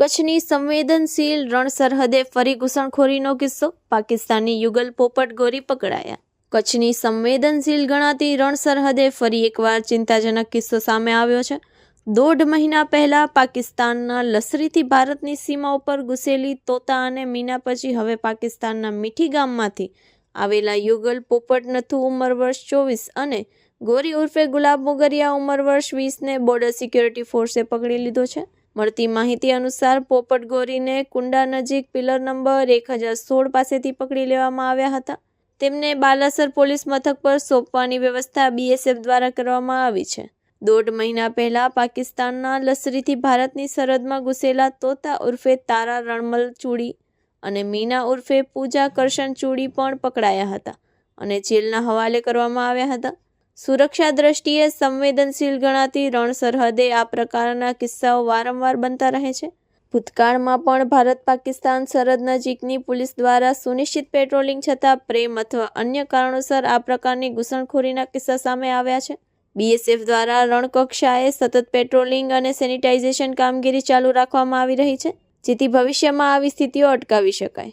કચ્છની સંવેદનશીલ રણ સરહદે ફરી ઘૂસણખોરીનો કિસ્સો. પાકિસ્તાની યુગલ પોપટ ગોરી પકડાયા. કચ્છની સંવેદનશીલ ગણાતી રણ સરહદે ફરી એકવાર ચિંતાજનક કિસ્સો સામે આવ્યો છે. દોઢ મહિના પહેલાં પાકિસ્તાનના લસરીથી ભારતની સીમા ઉપર ઘૂસેલી તોતા અને મીના પછી હવે પાકિસ્તાનના મીઠી ગામમાંથી આવેલા યુગલ પોપટ નથુ ઉંમર વર્ષ ચોવીસ અને ગોરી ઉર્ફે ગુલાબ મોગરિયા ઉંમર વર્ષ વીસને બોર્ડર સિક્યોરિટી ફોર્સે પકડી લીધો છે. મળતી માહિતી અનુસાર પોપટ ગોરીને કુંડા નજીક પિલર નંબર એક હજાર સોળ પાસેથી પકડી લેવામાં આવ્યા હતા. તેમને બાલાસર પોલીસ મથક પર સોંપવાની વ્યવસ્થા બીએસએફ દ્વારા કરવામાં આવી છે. દોઢ મહિના પહેલા પાકિસ્તાનના લશ્રીથી ભારતની સરહદમાં ઘૂસેલા તોતા ઉર્ફે તારા રણમલ ચૂડી અને મીના ઉર્ફે પૂજા કરશન ચૂડી પણ પકડાયા હતા અને જેલના હવાલે કરવામાં આવ્યા હતા. સુરક્ષા દ્રષ્ટિએ સંવેદનશીલ ગણાતી રણ સરહદે આ પ્રકારના કિસ્સાઓ વારંવાર બનતા રહે છે. ભૂતકાળમાં પણ ભારત પાકિસ્તાન સરહદ નજીકની પોલીસ દ્વારા સુનિશ્ચિત પેટ્રોલિંગ છતાં પ્રેમ અથવા અન્ય કારણોસર આ પ્રકારની ઘૂસણખોરીના કિસ્સા સામે આવ્યા છે. બીએસએફ દ્વારા રણકક્ષાએ સતત પેટ્રોલિંગ અને સેનિટાઇઝેશન કામગીરી ચાલુ રાખવામાં આવી રહી છે, જેથી ભવિષ્યમાં આવી સ્થિતિઓ અટકાવી શકાય.